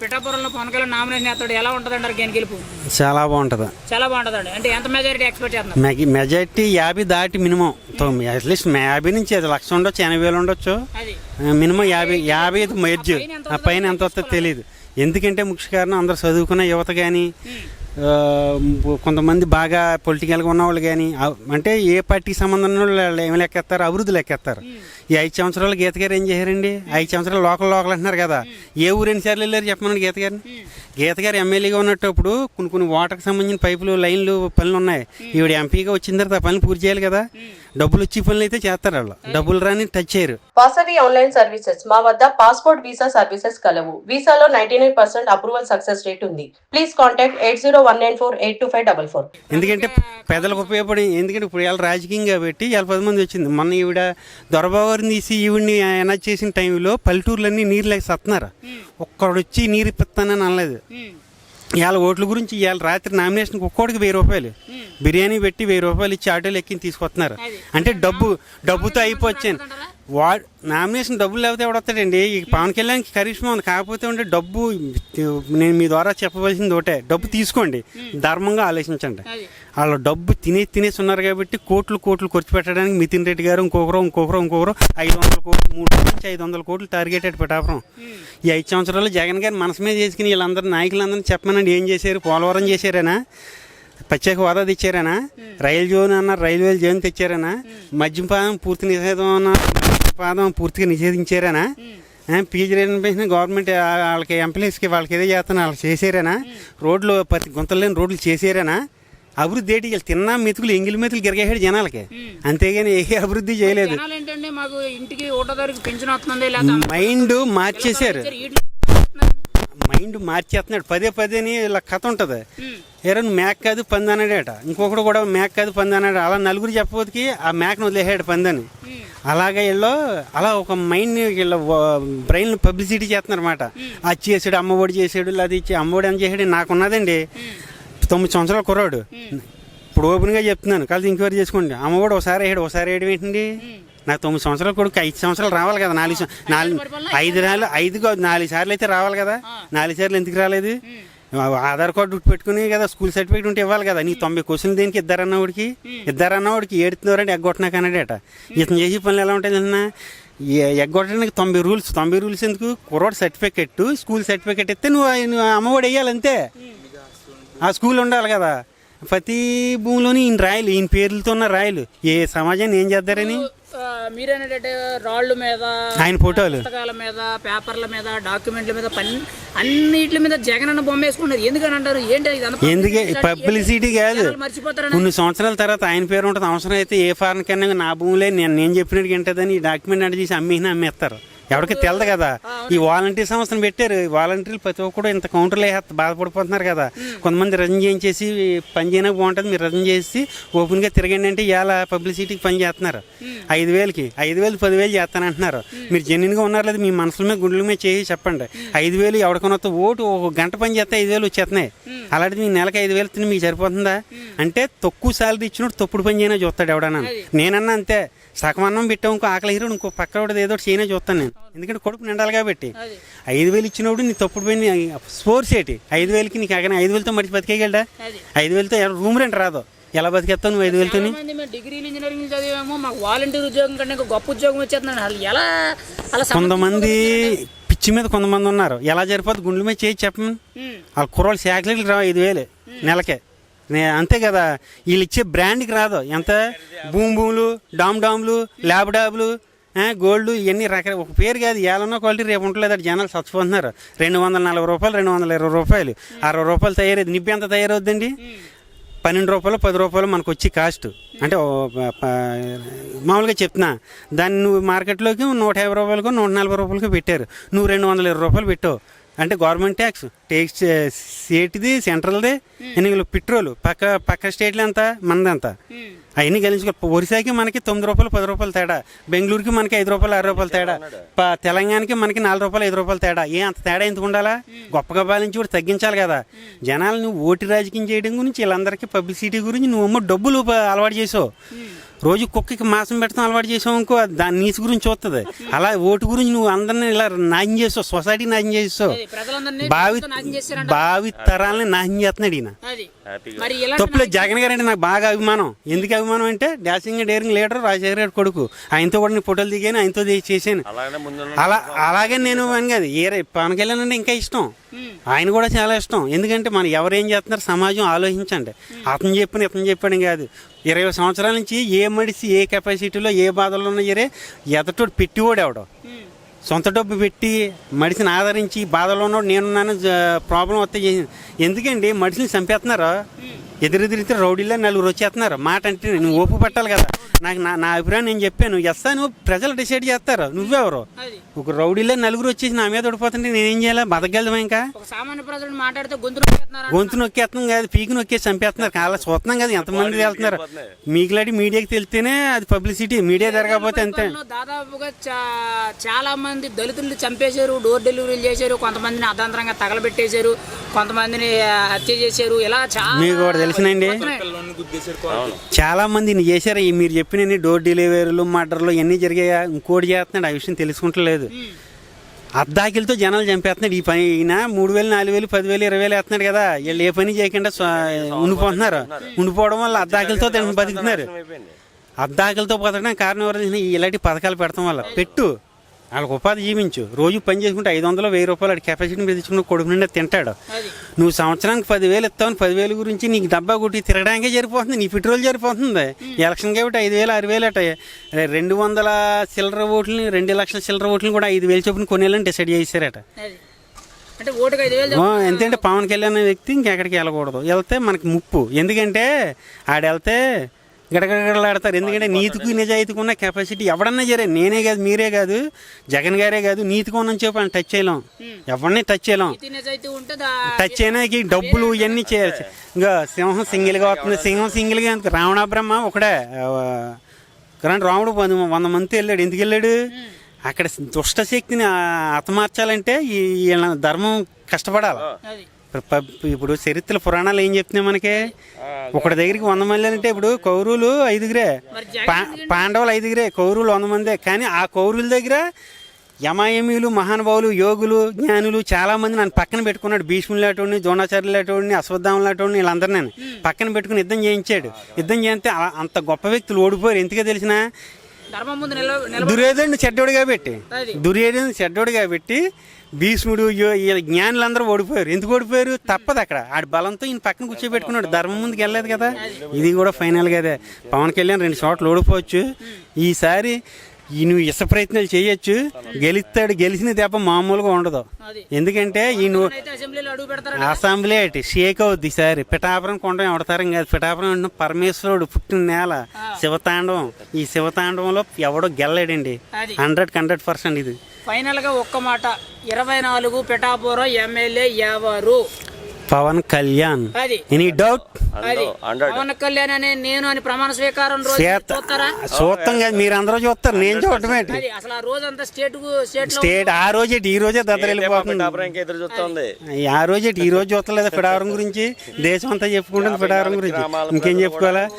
పిఠాపురంలో పవన్ కళ్యాణ్ నామినేషన్ చేస్తాడు ఎలా ఉంటుంది అంటారు గేమ్ గెలుపు? చాలా బాగుంటుంది. చాలా బాగుంటుందండి. అంటే ఎంత మెజారిటీ ఎక్స్పెక్ట్ చేస్తున్నారు? మెజ మెజార్టీ యాభై దాటి మినిమం. తొమ్మిది అట్లీస్ట్ యాభై నుంచి అది లక్ష ఉండొచ్చు ఎనభై వేలు ఉండొచ్చు. అది. మినిమం యాభై యాభై ఐదు మెర్జ్ ఆ పైన ఎంత వస్తుందో తెలియదు ఎందుకంటే ముఖ్య కారణం అందరు చదువుకున్న యువత కానీ కొంతమంది బాగా పొలిటికల్గా ఉన్నవాళ్ళు కానీ అంటే ఏ పార్టీకి సంబంధం ఉన్న వాళ్ళు ఏమి లెక్కేస్తారు? అభివృద్ధి లెక్కేస్తారు. ఈ ఐదు సంవత్సరాలు గీత గారు ఏం చేశారండి? ఐదు సంవత్సరాలు లోకల్ లోకల్ అంటున్నారు కదా. ఏ ఊరు ఎన్నిసార్లు వెళ్ళారు చెప్పమని గీత గారిని? గీత గారు ఎమ్మెల్యేగా ఉన్నప్పుడు కొన్ని కొన్ని వాటర్కి సంబంధించిన పైపులు లైన్లు పనులు ఉన్నాయి. ఈవిడ ఎంపీగా వచ్చిన తర్వాత ఆ పనులు పూర్తి చేయాలి కదా. డబ్బులు వచ్చి పనులు అయితే చేస్తారు వాళ్ళు. డబ్బులు రాని టచ్ చేయరు. Vasavi online services. మా వద్ద పాస్పోర్ట్ వీసా సర్వీసెస్ కలవు. వీసాలో ninety nine percent approval success rate ఉంది. Please contact eight zero one nine four eight two five double four. ఎందుకంటే పెద్దలకు ఉపయోగపడి ఎందుకంటే ఇప్పుడు ఇవాళ రాజకీయం కాబట్టి ఇవాళ పది మంది వచ్చింది. మొన్న ఈవిడ దొరబాబుని తీసి ఈవిడ్ని ఎనర్జ్ చేసిన టైంలో పల్లెటూర్లన్నీ నీరు లేక సత్తున్నారు. ఒక్కడు వచ్చి నీరు ఇప్పిస్తానని అనలేదు. ఇవాళ ఓట్ల గురించి ఇవాళ రాత్రి నామినేషన్కి ఒక్కోడికి వెయ్యి రూపాయలు. బిర్యానీ పెట్టి వెయ్యి రూపాయలు ఇచ్చి ఆటోలు ఎక్కి తీసుకొస్తున్నారు. అంటే డబ్బు డబ్బుతో అయిపోవచ్చాను. వా నామినేషన్ డబ్బులు లేకపోతే ఎవడొస్తాడండి ఈ పవన్ కళ్యాణ్కి కరిష్మా ఉంది. కాకపోతే ఉంటే డబ్బు నేను మీ ద్వారా చెప్పవలసింది ఒకటే. డబ్బు తీసుకోండి. ధర్మంగా ఆలోచించండి. వాళ్ళు డబ్బు తినే తినేసి ఉన్నారు కాబట్టి కోట్లు కోట్లు ఖర్చు పెట్టడానికి నితిన్ రెడ్డి గారు ఇంకొకరు ఇంకొకరు ఇంకొకరు ఐదు వందల కోట్లు మూడు నుంచి ఐదు వందల కోట్లు టార్గెటెడ్ పెట్టాపురం ఈ ఐదు సంవత్సరాలు జగన్ గారి మనసు మీద చేసుకుని వీళ్ళందరూ నాయకులందరినీ చెప్పమనండి. ఏం చేశారు? పోలవరం చేశారేనా? ప్రత్యేక హోదా తెచ్చారేనా? రైలు జోన్ అన్నారు రైల్వే జోన్ తెచ్చారేనా? మద్యపానం పూర్తి నిషేధం మద్యపానం పూర్తిగా నిషేధించారేనా? పీజీ రిజర్వేషన్ గవర్నమెంట్ వాళ్ళకి ఎంప్లాయీస్కి వాళ్ళకి ఏదో చేస్తున్నా వాళ్ళకి చేసారేనా రోడ్లు ప్రతి గుంతలు లేని రోడ్లు చేసారేనా అభివృద్ధి ఏంటి? వీళ్ళు తిన్నా మెతుకులు ఎంగిలి మెతుకులు గిరగేసాడు జనాలకి. అంతేగాని ఏ అభివృద్ధి చేయలేదు. జనాలు ఏంటంటే మైండ్ మార్చేస్తున్నాడు. పదే పదేని ఇలా కథ ఉంటుంది. నువ్వు మేక కాదు పంది అన్నాడట ఇంకొకడు కూడా మేక కాదు పంది అన్నాడు అలా నలుగురు చెప్పబోతుకి ఆ మేకను వదిలేసాడు పందని. అలాగే వీళ్ళు అలా ఒక మైండ్ వీళ్ళ బ్రెయిన్ పబ్లిసిటీ చేస్తున్నారు అనమాట అది చేసాడు అమ్మఒడి చేసాడు అది ఇచ్చి అమ్మఒడి అని చేసాడు నాకున్నదండి తొమ్మిది సంవత్సరాల కుర్రాడు. ఇప్పుడు ఓపెన్గా చెప్తున్నాను. కలిసి ఇంక్వైరీ చేసుకోండి. అమ్మఒడి ఒకసారి వేయడు ఒకసారి వేయడం ఏంటండి? నాకు తొమ్మిది సంవత్సరాల కొడుకు ఐదు సంవత్సరాలు రావాలి కదా నాలుగు నాలుగు ఐదు నెలలు ఐదు నాలుగు సార్లు అయితే రావాలి కదా. నాలుగు సార్లు ఎందుకు రాలేదు? ఆధార్ కార్డు పెట్టుకుని కదా స్కూల్ సర్టిఫికేట్ ఉంటే ఇవ్వాలి కదా. నీ తొంభై క్వశ్చన్లు దేనికి ఇద్దరన్నవాడికి ఇద్దరన్నవాడికి ఏడుతున్నారంటే ఎగ్గొట్టినా కన్నాడట? ఇతను చేసే పనులు ఎలా ఉంటాయి అన్న ఎగ్గొట్టడానికి తొంభై రూల్స్ తొంభై రూల్స్ ఎందుకు? కుర్రోడ్ సర్టిఫికెట్ స్కూల్ సర్టిఫికెట్ ఇస్తే నువ్వు అమ్మఒడి వేయాలి అంతే. ఆ స్కూల్ ఉండాలి కదా. ప్రతి భూమిలోని ఈయన రాయలు ఈయన పేర్లతో ఉన్న రాయలు. ఏ సమాజాన్ని ఏం చేద్దారని? మీరేంటంటే రాళ్ళు మీద ఆయన ఫోటోలు. పుస్తకాల మీద పేపర్ల మీద డాక్యుమెంట్ల మీద పని అన్నిటి మీద జగన్ అన్న బొమ్మ వేసుకున్నారు ఎందుకని అంటారు? ఏంటి ఎందుకే? పబ్లిసిటీ కాదు. జనాలు మర్చిపోతారని కొన్ని సంవత్సరాల తర్వాత ఆయన పేరు ఉంటుంది అవసరం అయితే ఏ ఫారెన్ కన్నా నా భూమిలే నేను నేను చెప్పినట్టు వింటదని ఈ డాక్యుమెంట్ అంటే చేసి అమ్మినా అమ్మేస్తారు. ఎవరికి తెలదు కదా. ఈ వాలంటీర్ సంస్థను పెట్టారు. వాలంటీర్లు ప్రతి ఒక్కరు ఇంత కౌంటర్లు వేస్తే బాధపడిపోతున్నారు కదా. కొంతమంది రజన్ చేయించేసి పని చేయడానికి బాగుంటుంది. మీరు రజన్ చేసి ఓపెన్గా తిరగండి అంటే ఇవాళ పబ్లిసిటీకి పని చేస్తున్నారు. ఐదు వేలకి ఐదు వేలు పదివేలు చేస్తానంటున్నారు. మీరు జెన్యున్గా ఉన్నారు లేదు మీ మనసుల మీద గుండెల మీద చేసి చెప్పండి. ఐదు వేలు ఎవరికొనొత్త ఓటు ఒక గంట పని చేస్తే ఐదు వేలు వచ్చేస్తున్నాయి. అలాంటిది మీ నెలకి ఐదు వేలు తిని మీకు సరిపోతుందా? అంటే తక్కువ సాలరీ ఇచ్చినప్పుడు తప్పుడు పని చేయనా చూస్తాడు ఎవడన్నా. నేనన్నా అంతే. సగం అన్నం పెట్టావు ఇంకో ఆకలి హీరో ఇంకో పక్క ఏదో చేయనే చూస్తాను నేను. ఎందుకంటే కొడుకు నిండాలి కాబట్టి. ఐదు వేలు ఇచ్చినప్పుడు నీ తప్పుడు పని స్పోర్ట్స్ ఏంటి ఐదు వేలకి నీకు అగన ఐదు వేలతో మడిచి బతికేయగలడా. ఐదు వేలతో రూమ్ రెంట్ రాదు. ఎలా బతికేస్తావు నువ్వు ఐదు వేలతో డిగ్రీలు ఇంజనీరింగ్ చదివాము మాకు వాలంటీర్ ఉద్యోగం కంటే గొప్ప ఉద్యోగం వచ్చేస్తున్నాడు అసలు ఎలా అలా? కొంతమంది పిచ్చి మీద కొంతమంది ఉన్నారు. ఎలా జరిపోతుంది గుండెల మీద చేయి చెప్పమని. వాళ్ళ కుర్రోళ్ళు శాఖలకి రావు ఐదు వేలు నెలకే. అంతే కదా. వీళ్ళు ఇచ్చే బ్రాండ్కి రాదు. ఎంత? భూమి భూములు డామ్ డామ్లు ల్యాబ్ డాబ్లు గోల్డ్ ఇవన్నీ రకాల ఒక పేరు కాదు ఏలన్నా క్వాలిటీ రేపు ఉండలేదు అటు జనాలు చచ్చిపోతున్నారు. రెండు వందల నలభై రూపాయలు రెండు వందల ఇరవై రూపాయలు. అరవై రూపాయలు తయారయ్యేది నిబ్బి ఎంత తయారవుద్దండి? పన్నెండు రూపాయలు పది రూపాయలు మనకు వచ్చి కాస్ట్. అంటే మామూలుగా చెప్తున్నా. దాన్ని నువ్వు మార్కెట్లోకి నూట యాభై రూపాయలకు నూట నలభై రూపాయలకి పెట్టారు. నువ్వు రెండు వందల ఇరవై రూపాయలు పెట్టావు. అంటే గవర్నమెంట్ ట్యాక్స్. ట్యాక్స్ స్టేట్ది సెంట్రల్ది ఎన్ని పెట్రోల్? పక్క పక్క స్టేట్లో ఎంత? మనది ఎంత అవన్నీ గెలించుకో. ఒరిసాకి మనకి తొమ్మిది రూపాయలు పది రూపాయలు తేడా. బెంగళూరుకి మనకి ఐదు రూపాయలు ఆరు రూపాయలు తేడా. తెలంగాణకి మనకి నాలుగు రూపాయలు ఐదు రూపాయలు తేడా. ఏ అంత తేడా ఎందుకు ఉండాలా? గొప్పగా పాలించి కూడా తగ్గించాలి కదా. జనాలు నువ్వు ఓటు రాజకీయం చేయడం గురించి వీళ్ళందరికీ పబ్లిసిటీ గురించి నువ్వు అమ్మ డబ్బులు అలవాటు చేసావు. రోజు కుక్కకి మాంసం పెట్టడం అలవాటు చేసావు అనుకో అది దాని నీతి గురించి చూస్తుంది అలా ఓటు గురించి నువ్వు అందరిని ఇలా నాశనం చేస్తావు సొసైటీ నాశనం భావి నాశనం చేశారంట భావి తరాలని నాశనం చేస్తున్నాడు ఈయన. మరి తప్పులేదు. జగన్ గారు అంటే నాకు బాగా అభిమానం. ఎందుకు అభిమానం అంటే డాషింగ్ డేరింగ్ లీడర్ రాజశేఖర గారి కొడుకు. ఆయనతో కూడా నేను ఫోటోలు దిగాను ఆయనతో చేశాను. అలా అలాగే నేను అని కాదు ఏ పవన్ కళ్యాణ్ అంటే ఇంకా ఇష్టం. ఆయన కూడా చాలా ఇష్టం. ఎందుకంటే మనం ఎవరేం చేస్తున్నారు సమాజం ఆలోచించండి. అతను చెప్పిన ఇతను చెప్పాడు కాదు. ఇరవై సంవత్సరాల నుంచి ఏ మడిసి ఏ కెపాసిటీలో ఏ బాధలు ఉన్నాయరే ఎదటోడు పెట్టివాడు ఎవడో. సొంత డబ్బు పెట్టి మనిషిని ఆదరించి బాధలో ఉన్నాడు నేనున్నాను ప్రాబ్లం వస్తే ఎందుకండి? మనిషిని చంపేస్తున్నారు? ఎదురెదిరితే రౌడీలో నలుగురు వచ్చేస్తున్నారు. మాట అంటే నువ్వు ఓపు పట్టాలి కదా. నాకు నా నా అభిప్రాయం నేను చెప్పాను. ఎస్తా నువ్వు ప్రజలు డిసైడ్ చేస్తారు. నువ్వెవరు? ఒక రౌడీలో నలుగురు వచ్చేసి నా మీద ఓడిపోతుంటే నేనేం చేయాలి? బతకగలమా ఇంకా? ఒక సామాన్య ప్రజలు మాట్లాడితే గొంతు? గొంతు నొక్కేస్తున్నాం కాదు పీకి నొక్కేసి చంపేస్తున్నారు. అలా చూస్తున్నాం కదా ఎంతమంది వెళ్తున్నారు. మీకులాంటి మీడియాకి తెలిస్తేనే అది పబ్లిసిటీ మీడియా జరగకపోతే అంతే. దాదాపుగా చా- చాలా మంది దళితులు చంపేశారు డోర్ డెలివరీలు చేశారు కొంతమందిని అర్ధాంతరంగా తగలబెట్టేశారు కొంతమందిని హత్య చేశారు. ఇలా చాలా మీకు కూడా తెలిసినండి చాలా మంది చేశారు మీరు చెప్పిన డోర్ డెలివరీలు మర్డర్లు ఇవన్నీ జరిగాయా? ఇంకోటి చేస్తున్నాడు ఆ విషయం తెలుసుకుంటలేదు. అద్దాకిలతో జనాలు చంపేస్తున్నాడు. ఈ పని ఈయన మూడు వేలు నాలుగు వేలు పదివేలు ఇరవై వేలు వేస్తున్నాడు కదా. వీళ్ళు ఏ పని చేయకుండా ఉండిపోతున్నారు. ఉండిపోవడం వల్ల అద్దాకిలతో తిన బతుకుతున్నారు. అద్దాకలతో బతకడానికి కారణం ఎవరు? ఇలాంటి పథకాలు పెడతాం వల్ల. పెట్టు. వాళ్ళకి ఉపాధి జీవించు. రోజు పని చేసుకుంటే ఐదు వందలు వెయ్యి రూపాయలు వాడి కెపాసిటీని పెంచుకుని కొడుకు నిండా తింటాడు. నువ్వు సంవత్సరానికి పదివేలు ఇస్తావు పదివేలు గురించి నీకు డబ్బా కొట్టి తిరగడానికే సరిపోతుంది నీ పెట్రోల్ సరిపోతుంది. ఎలక్షన్ కాబట్టి ఐదు వేలు ఆరు వేలు అట రెండు వందల చిల్లర ఓట్లని రెండు లక్షల చిల్లర ఓట్లని కూడా ఐదు వేలు చొప్పున కొనేయాలని డిసైడ్ చేశారట. అంటే ఎందుకంటే పవన్ కళ్యాణ్ అనే వ్యక్తి ఇంకెక్కడికి వెళ్ళకూడదు. వెళ్తే మనకి ముప్పు. ఎందుకంటే ఆడ వెళ్తే గడగడలాడతారు. ఎందుకంటే నీతికి నిజాయితీకి ఉన్న కెపాసిటీ ఎవడన్నా సరే నేనే కాదు మీరే కాదు జగన్ గారే కాదు నీతికి ఉన్నని చెప్పి టచ్ చేయలేం. ఎవరిని టచ్ చేయలేం. టచ్ అయినాకి డబ్బులు ఇవన్నీ చేయాలి. ఇంకా సింహం సింగిల్గా వస్తుంది. సింహం సింగిల్గా ఎందుకు? రావణ బ్రహ్మ ఒకడే. కానీ రాముడు వంద వంద మంది వెళ్ళాడు. ఎందుకు వెళ్ళాడు? అక్కడ దుష్ట శక్తిని ఆ, హతమార్చాలంటే ఈ ధర్మం కష్టపడాలి. అది. ఇప్పుడు చరిత్ర పురాణాలు ఏం చెప్తున్నాయి మనకి? ఒకటి దగ్గరికి వంద మంది అంటే ఇప్పుడు కౌరువులు ఐదుగురే. పాండవులు ఐదుగురే కౌరువులు వంద మందే. కానీ ఆ కౌరువుల దగ్గర యమాయమీలు మహానుభావులు యోగులు జ్ఞానులు చాలా మంది నన్ను పక్కన పెట్టుకున్నాడు. భీష్ములు లాంటి ద్రోణాచార్యులు లాంటి అశ్వత్థామ లాంటి వీళ్ళందరూ నేను పక్కన పెట్టుకుని యుద్ధం చేయించాడు. యుద్ధం చేస్తే అంత గొప్ప వ్యక్తులు ఓడిపోయారు. ఎందుకే తెలిసినా దుర్యోధనుడు చెడ్డోడుగా పెట్టి అది. దుర్యోధనుడు చెడ్డోడుగా పెట్టి భీష్ముడు జ్ఞానులందరూ ఓడిపోయారు. ఎందుకు ఓడిపోయారు? తప్పదు అక్కడ. ఆడి బలంతో ఈయన పక్కన కూర్చోబెట్టుకున్నాడు. ధర్మం ముందుకు వెళ్ళలేదు కదా. ఇది కూడా ఫైనల్ కదా పవన్ కళ్యాణ్ రెండు చోట్ల ఓడిపోవచ్చు. ఈసారి ఈ నువ్వు ఇష్ట ప్రయత్నాలు చేయొచ్చు. గెలుస్తాడు గెలిచిన దెబ్బ మామూలుగా ఉండదు. ఎందుకంటే ఈ నువ్వు అయితే అసెంబ్లీలో అడుగు పెడతారా అసెంబ్లీ అటు షేక్ అవుద్ది ఈసారి పిఠాపురం కొండ ఎవడతారం కాదు. పిఠాపురం అంటే పరమేశ్వరుడు పుట్టిన నేల శివతాండవం. ఈ శివతాండవంలో ఎవడో గెల్లడండి? హండ్రెడ్ హండ్రెడ్ పర్సెంట్ ఇది. ఫైనల్గా ఒక్క మాట. ఇరవై నాలుగు పిఠాపురం ఎమ్మెల్యే ఎవరు? పవన్ కళ్యాణ్. అది. ఎనీ డౌట్ అది. పవన్ కళ్యాణ్ అనే నేను అని ప్రమాణ స్వీకారం రోజు చూస్తారా? చూస్తాం కదా మీరు అందరూ చూస్తారు. నేను చూడటం ఏంటి అది అసలు ఆ రోజు అంతా స్టేట్ స్టేట్ ఆ రోజే ఈ రోజే దద్దరు వెళ్ళిపోతుంది ఎదురు చూస్తుంది. ఆ రోజే ఈ రోజు చూస్తలేదు పిడావరం గురించి. దేశం అంతా చెప్పుకుంటుంది పిడావరం గురించి. ఇంకేం చెప్పుకోవాలా?